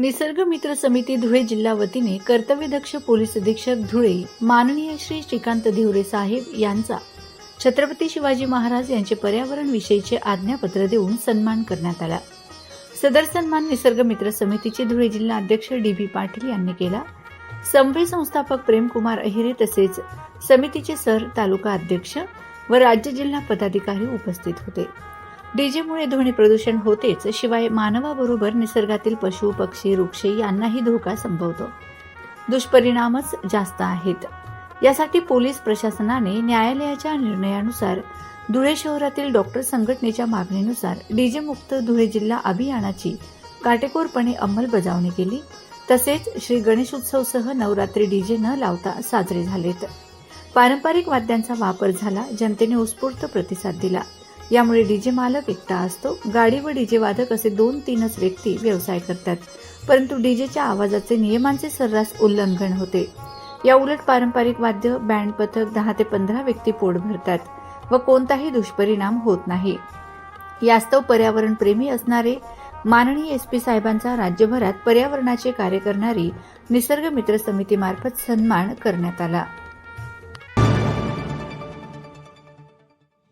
निसर्ग मित्र समिती धुळे जिल्हा वतीने कर्तव्यदक्ष पोलीस अधीक्षक धुळे माननीय श्री श्रीकांत धिवरे साहेब यांचा छत्रपती शिवाजी महाराज यांचे पर्यावरण विषयीचे आज्ञापत्र देऊन सन्मान करण्यात आला. सदर सन्मान निसर्ग मित्र समितीचे धुळे जिल्हा अध्यक्ष डी बी पाटील यांनी केला. संभे संस्थापक प्रेमकुमार अहिरे तसेच समितीचे सर तालुका अध्यक्ष व राज्य जिल्हा पदाधिकारी उपस्थित होते. डीजेमुळे ध्वनी प्रदूषण होतेच शिवाय मानवाबरोबर निसर्गातील पशु पक्षी वृक्ष यांनाही धोका संभवतो. दुष्परिणामच जास्त आहेत. यासाठी पोलीस प्रशासनाने न्यायालयाच्या निर्णयानुसार धुळे शहरातील डॉक्टर संघटनेच्या मागणीनुसार डीजे मुक्त धुळे जिल्हा अभियानाची काटेकोरपणे अंमलबजावणी केली. तसेच श्री गणेशोत्सवसह नवरात्री डीजे न लावता साजरे झालेत. पारंपरिक वाद्यांचा वापर झाला जनतेने उत्स्फूर्त प्रतिसाद दिला. यामुळे डीजे मालक एकटा असतो. गाडी व डीजे वादक असे दोन तीनच व्यक्ती व्यवसाय करतात. परंतु डीजेच्या आवाजाचे नियमांचे सर्रास उल्लंघन होते. या उलट पारंपरिक वाद्य बँड पथक दहा ते पंधरा व्यक्ती पोट भरतात व कोणताही दुष्परिणाम होत नाही. यास्तव पर्यावरण प्रेमी असणारे माननीय एस पी साहेबांचा राज्यभरात पर्यावरणाचे कार्य करणारी निसर्ग मित्र समितीमार्फत सन्मान करण्यात आला.